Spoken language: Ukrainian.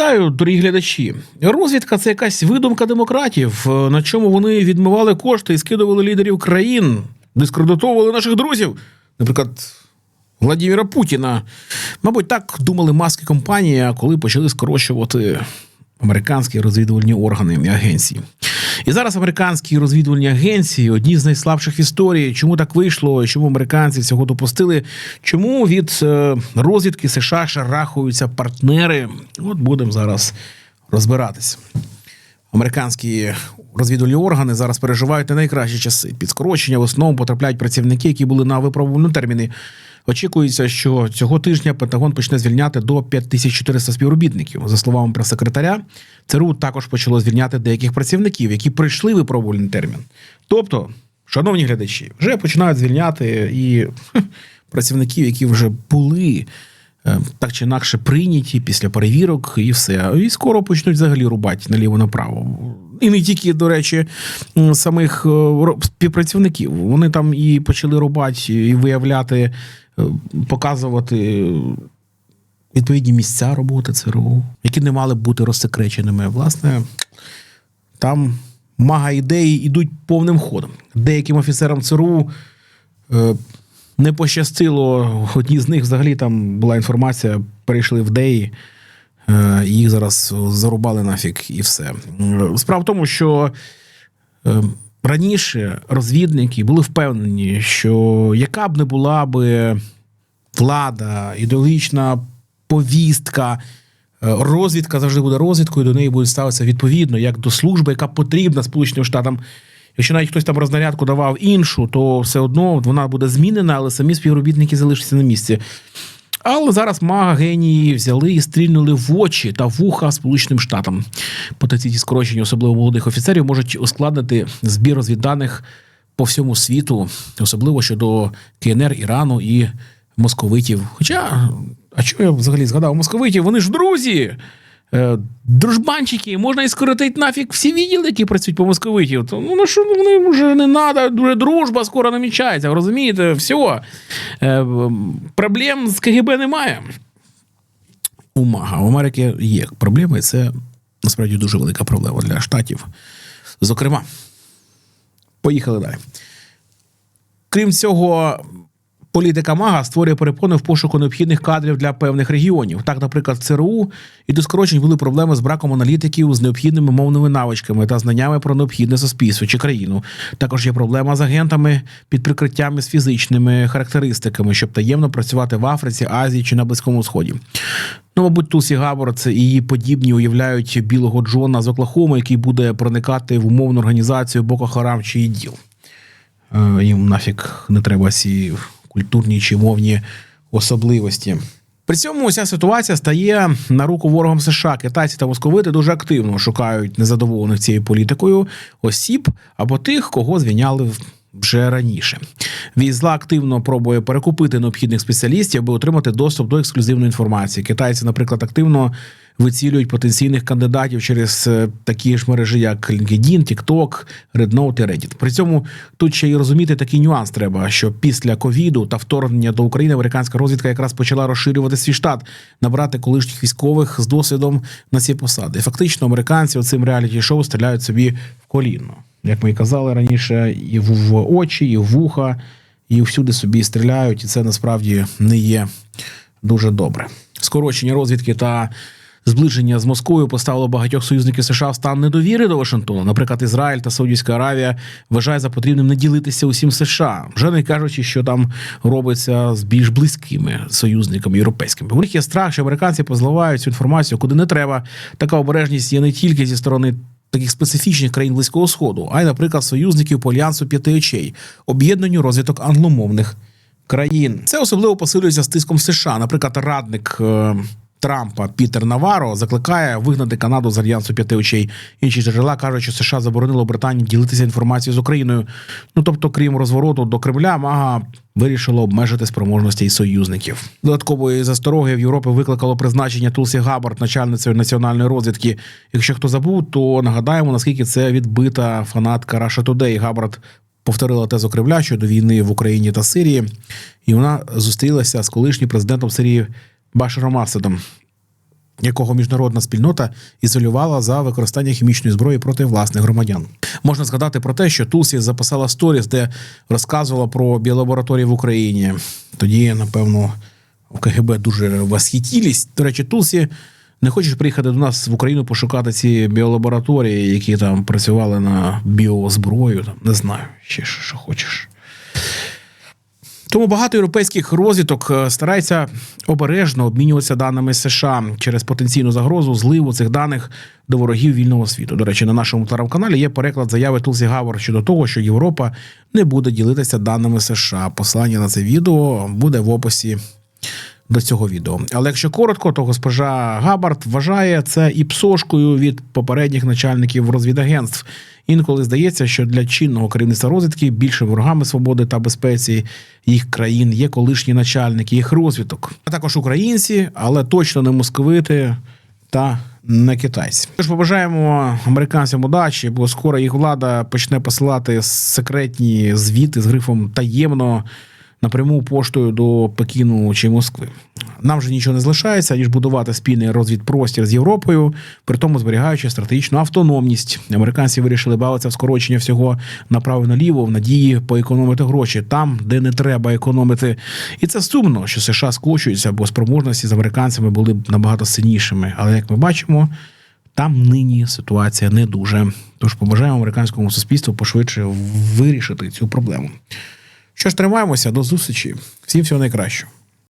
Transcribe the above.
Вітаю, дорогі глядачі. Розвідка це якась видумка демократів, е, на чому вони відмивали кошти і скидували лідерів країн, дискредитовували наших друзів, наприклад, Владіміра Путіна. Мабуть, так думали маски компанії, коли почали скорочувати американські розвідувальні органи і агенції. І зараз американські розвідувальні агенції одні з найслабших історії. Чому так вийшло? Чому американці цього допустили? Чому від е, розвідки США шарахаються партнери? От будемо зараз розбиратись. Американські розвідувальні органи зараз переживають не найкращі часи. Під скорочення в основному потрапляють працівники, які були на випробувальні терміни. Очікується, що цього тижня Пентагон почне звільняти до 5400 співробітників. За словами прес-секретаря, ЦРУ також почало звільняти деяких працівників, які пройшли випробувальний термін. Тобто, шановні глядачі, вже починають звільняти і хм, працівників, які вже були е, так чи інакше прийняті після перевірок, і все. І скоро почнуть взагалі рубати наліво направо. І не тільки, до речі, самих е, співпрацівників. Вони там і почали рубати, і виявляти, е, показувати відповідні місця роботи ЦРУ, які не мали бути розсекреченими. Власне, там мага ідеї йдуть повним ходом. Деяким офіцерам ЦРУ е, не пощастило. Одні з них взагалі там була інформація, перейшли в ДЕї, їх зараз зарубали нафіг і все. Е, Справа в тому, що е, раніше розвідники були впевнені, що яка б не була би влада, ідеологічна повістка, е, розвідка завжди буде розвідкою, до неї буде ставитися відповідно, як до служби, яка потрібна Сполученим Штатам. Якщо навіть хтось там рознарядку давав іншу, то все одно вона буде змінена, але самі співробітники залишаться на місці. Але зараз мага генії взяли і стрільнули в очі та вуха Сполученим Штатам. Потенційні скорочення, особливо молодих офіцерів, можуть ускладнити збір розвідданих по всьому світу, особливо щодо КНР, Ірану і московитів. Хоча, а чого я взагалі згадав московитів? Вони ж друзі. Е, Дружбанчики, можна і скоротити нафіг всі відділи, які працюють по московитів. То, ну на що вони вже не треба, дуже дружба скоро намічається. Розумієте, все. Проблем з КГБ немає. У МАГА. У Америки є проблеми, і це насправді дуже велика проблема для штатів. Зокрема, поїхали далі. Крім цього, політика МАГА створює перепони в пошуку необхідних кадрів для певних регіонів. Так, наприклад, в ЦРУ і до скорочень були проблеми з браком аналітиків з необхідними мовними навичками та знаннями про необхідне суспільство чи країну. Також є проблема з агентами під прикриттями з фізичними характеристиками, щоб таємно працювати в Африці, Азії чи на Близькому Сході. Ну, мабуть, Тулсі Габбард і її подібні уявляють білого Джона з Оклахоми, який буде проникати в умовну організацію Боко Харам чи ІДІЛ. Е, Їм нафіг не треба ці культурні чи мовні особливості. При цьому уся ситуація стає на руку ворогам США. Китайці та московити дуже активно шукають незадоволених цією політикою осіб або тих, кого звільняли в- вже раніше. Візла активно пробує перекупити необхідних спеціалістів, аби отримати доступ до ексклюзивної інформації. Китайці, наприклад, активно вицілюють потенційних кандидатів через е, такі ж мережі, як LinkedIn, TikTok, Rednote і Reddit. При цьому тут ще й розуміти такий нюанс треба, що після ковіду та вторгнення до України американська розвідка якраз почала розширювати свій штат, набрати колишніх військових з досвідом на ці посади. Фактично, американці цим реаліті-шоу стріляють собі в коліно. Як ми і казали раніше, і в, очі, і в вуха, і всюди собі стріляють, і це насправді не є дуже добре. Скорочення розвідки та зближення з Москвою поставило багатьох союзників США в стан недовіри до Вашингтона. Наприклад, Ізраїль та Саудівська Аравія вважає за потрібним не ділитися усім США, вже не кажучи, що там робиться з більш близькими союзниками європейськими. У них є страх, що американці позливають цю інформацію куди не треба. Така обережність є не тільки зі сторони. Таких специфічних країн Близького Сходу, а й, наприклад, союзників по альянсу п'яти очей, об'єднанню розвиток англомовних країн. Це особливо посилюється з тиском США. Наприклад, радник е, Трампа Пітер Наваро закликає вигнати Канаду з альянсу п'яти очей. Інші джерела кажуть, що США заборонило Британії ділитися інформацією з Україною. Ну тобто, крім розвороту до Кремля, Мага вирішило обмежити спроможності союзників. Додаткової застороги в Європі викликало призначення Тулсі Габбард начальницею національної розвідки. Якщо хто забув, то нагадаємо наскільки це відбита фанатка Russia Today. Габбард повторила тезу Кремля щодо війни в Україні та Сирії, і вона зустрілася з колишнім президентом Сирії Башаром Асадом. якого міжнародна спільнота ізолювала за використання хімічної зброї проти власних громадян. Можна згадати про те, що Тулсі записала сторіс, де розказувала про біолабораторії в Україні. Тоді, напевно, в КГБ дуже восхитілись. До речі, Тулсі. Не хочеш приїхати до нас в Україну пошукати ці біолабораторії, які там працювали на біозброю? Там не знаю, ще що хочеш. Тому багато європейських розвідок е, старається обережно обмінюватися даними США через потенційну загрозу зливу цих даних до ворогів вільного світу. До речі, на нашому телеграм-каналі є переклад заяви Тулсі Гавар щодо того, що Європа не буде ділитися даними США. Посилання на це відео буде в описі до цього відео. Але якщо коротко, то госпожа Габард вважає це і псошкою від попередніх начальників розвідагентств. Інколи здається, що для чинного керівництва розвідки більше ворогами свободи та безпеці їх країн є колишні начальники їх розвідок, а також українці, але точно не московити та не китайці. Тож побажаємо американцям удачі, бо скоро їх влада почне посилати секретні звіти з грифом таємно напряму поштою до Пекіну чи Москви. Нам же нічого не залишається, ніж будувати спільний розвідпростір з Європою, при тому зберігаючи стратегічну автономність. Американці вирішили бавитися в скорочення всього направо-наліво в надії поекономити гроші там, де не треба економити. І це сумно, що США скочуються, бо спроможності з американцями були б набагато сильнішими. Але як ми бачимо. Там нині ситуація не дуже. Тож побажаємо американському суспільству пошвидше вирішити цю проблему. Що ж, тримаємося, до зустрічі. Всім всього найкращого.